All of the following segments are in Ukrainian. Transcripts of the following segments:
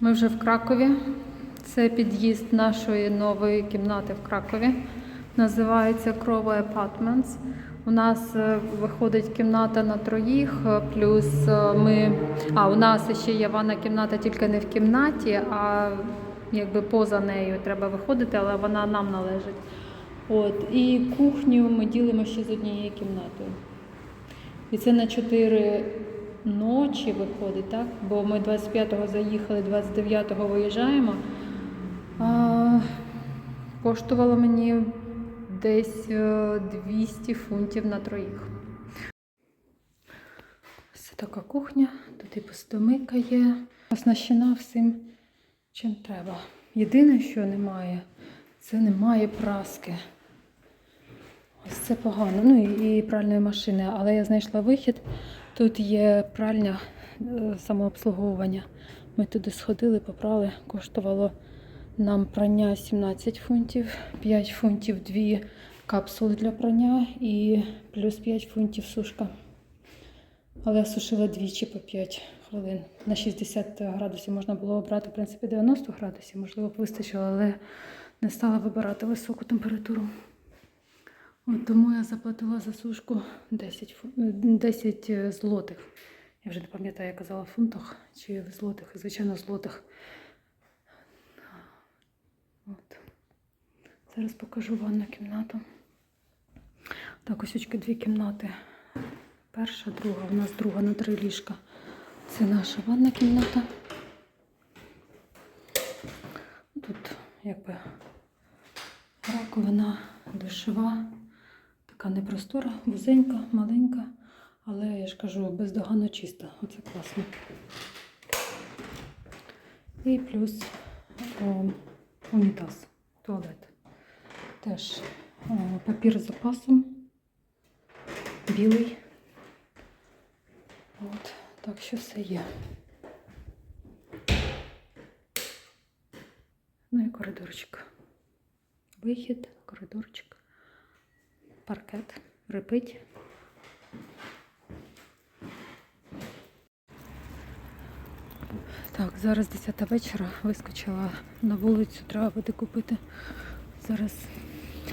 Ми вже в Кракові. Це під'їзд нашої нової кімнати в Кракові. Називається Крова Apartments. У нас е, виходить кімната на троїх, е, плюс е, ми. А у нас ще є ванна кімната, тільки не в кімнаті, а якби поза нею треба виходити, але вона нам належить. От. І кухню ми ділимо ще з однією кімнатою. І це на 4 ночі виходить, так? Бо ми 25-го заїхали, 29-го виїжджаємо. А, коштувало мені десь е, 200 фунтів на троїх. Це така кухня, тут і постомика є. Оснащена всім, чим треба. Єдине, що немає, це немає праски. Ось це погано. Ну і, і пральної машини. Але я знайшла вихід. Тут є пральня е, самообслуговування. Ми туди сходили, попрали. Коштувало нам прання 17 фунтів, 5 фунтів 2 капсули для прання і плюс 5 фунтів сушка. Але я сушила двічі по 5 хвилин. На 60 градусів можна було обрати, в принципі, 90 градусів, можливо, б вистачило, але не стала вибирати високу температуру. От тому я заплатила за сушку 10, е, 10 злотих. Я вже не пам'ятаю, я казала в фунтах чи в злотих, звичайно, злотих. От. Зараз покажу ванну кімнату. Так, ось очки дві кімнати. Перша, друга. У нас друга на три ліжка. Це наша ванна кімната. Тут якби раковина, душова. Така непростора, вузенька, маленька, але я ж кажу, бездоганно чиста. Оце класно. І плюс о, унітаз, туалет. Теж о, папір з запасом, білий. От, так що все є. Ну і коридорчик. Вихід, коридорчик паркет рипить. Так, зараз 10 вечора вискочила на вулицю, треба буде купити. Зараз,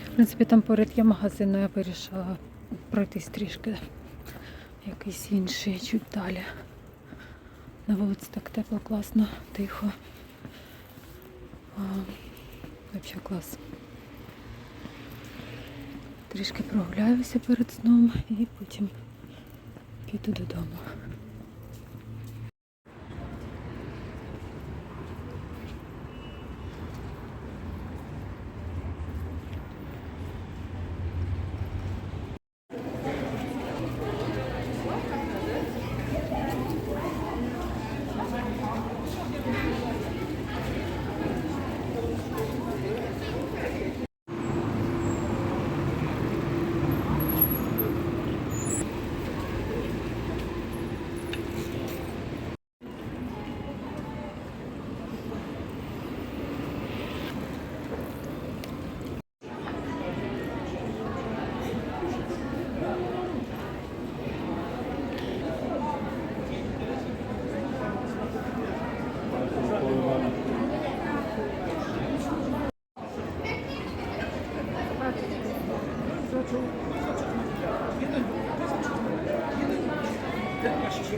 в принципі, там поряд є магазин, але я вирішила пройтись трішки. Якийсь інший, чуть далі. На вулиці так тепло, класно, тихо. Взагалі клас. Трішки прогуляюся перед сном і потім піду додому.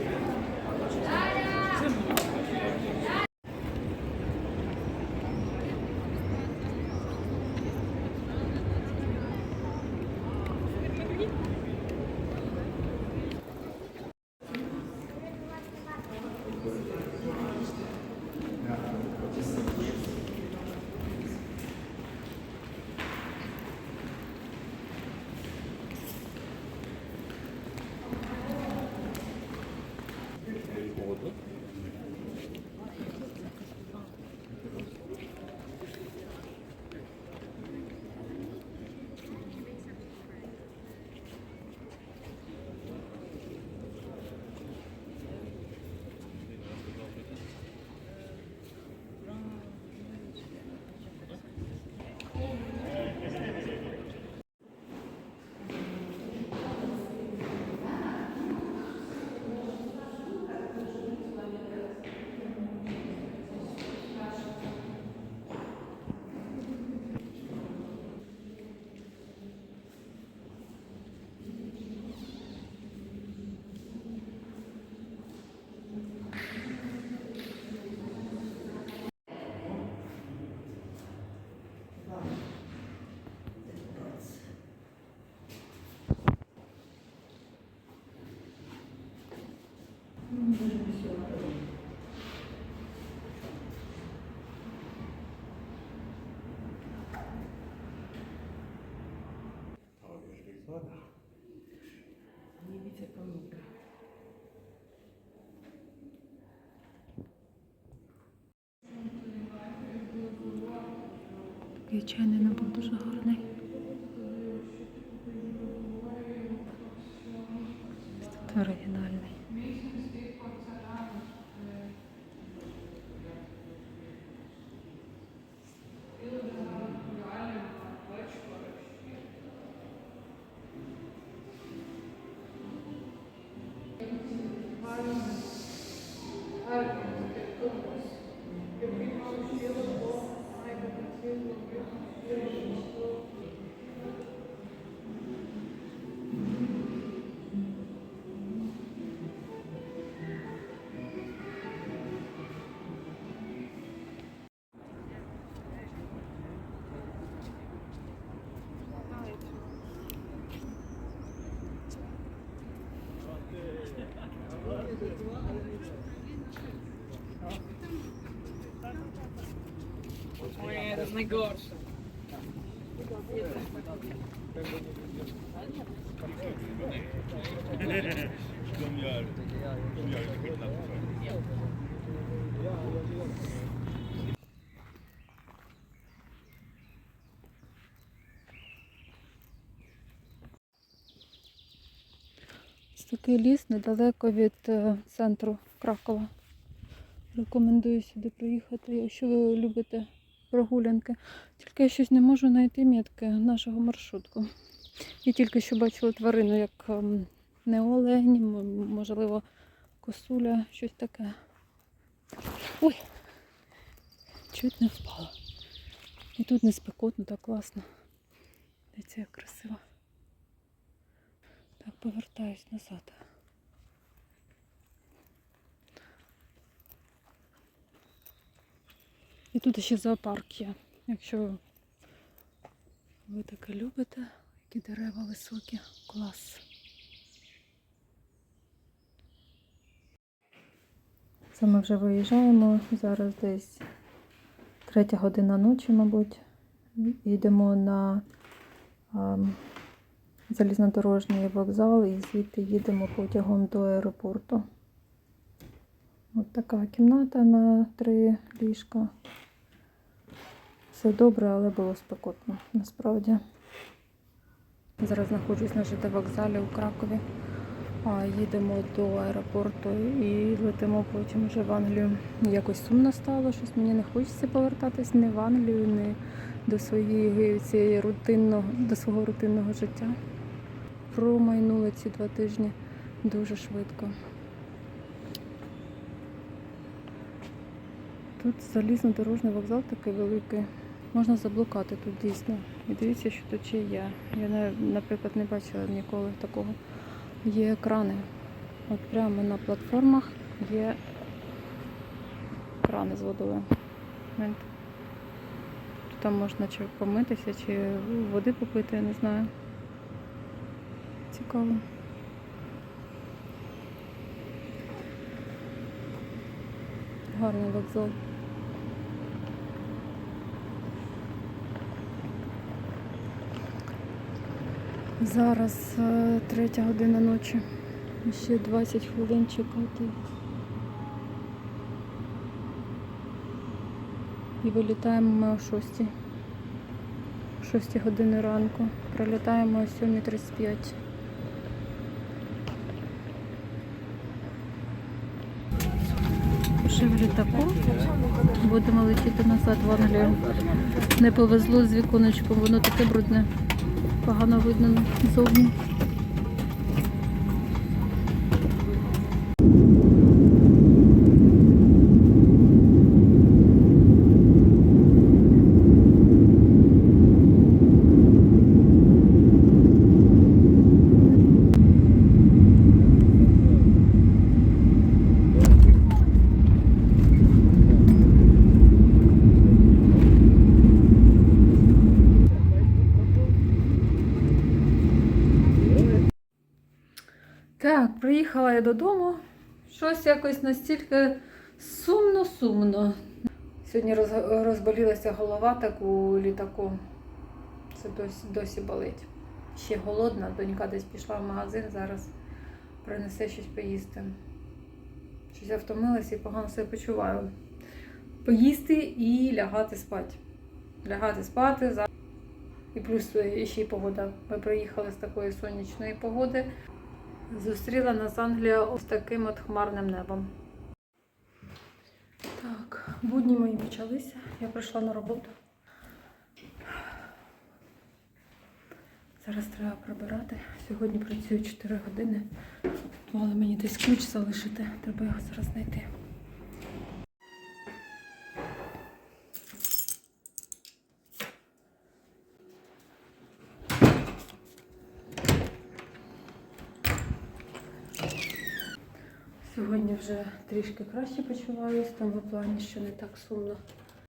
誰? Такий чайний набор дуже гарний. Ось Moje jest najgorsze. Dom yar, dom yar, такий ліс недалеко від е, центру Кракова. Рекомендую сюди приїхати, якщо ви любите прогулянки. Тільки я щось не можу знайти метки нашого маршрутку. Я тільки що бачила тварину, як ем, не олень, можливо, косуля, щось таке. Ой! Чуть не впала. І тут не спекотно, так класно. Дивіться, як красиво. Так, повертаюсь назад. І тут ще зоопарк є. Якщо ви таке любите, які дерева високі, клас. Це ми вже виїжджаємо. Зараз десь третя година ночі, мабуть. Йдемо на ем, залізнодорожній вокзал і звідти їдемо потягом до аеропорту. От така кімната на три ліжка. Все добре, але було спекотно насправді. Зараз знаходжусь на ЖД вокзалі у Кракові. А їдемо до аеропорту і летимо потім вже в Англію. Якось сумно стало, щось мені не хочеться повертатись ні в Англію, ні до своєї цієї рутинного, до свого рутинного життя. Промайнули ці два тижні дуже швидко. Тут залізнодорожний вокзал такий великий. Можна заблукати тут дійсно. І дивіться, що тут ще є. Я, на- наприклад, не бачила ніколи такого. Є екрани. От прямо на платформах є крани з водою. Там можна чи помитися, чи води попити, я не знаю. Цікаво. Гарний вокзал. Зараз е, третя година ночі. Ще 20 хвилин чекати. І вилітаємо ми о 6. О 6 години ранку. Прилітаємо о 7.35. Ще в літаку. Будемо летіти назад в Англію. Не повезло з віконечком, воно таке брудне. Погано видно ззовні. Приїхала я додому. Щось якось настільки сумно-сумно. Сьогодні роз- розболілася голова так у літаку. Це досі, досі болить. Ще голодна, донька десь пішла в магазин, зараз принесе щось поїсти. Щось втомилася і погано себе почуваю. Поїсти і лягати спати. лягати спати. І плюс ще й погода. Ми приїхали з такої сонячної погоди. Зустріла нас Англія ось таким от хмарним небом. Так, будні мої почалися. Я прийшла на роботу. Зараз треба прибирати. Сьогодні працюю 4 години. Мали мені десь ключ залишити. Треба його зараз знайти. Сьогодні вже трішки краще почуваюся, в тому плані, що не так сумно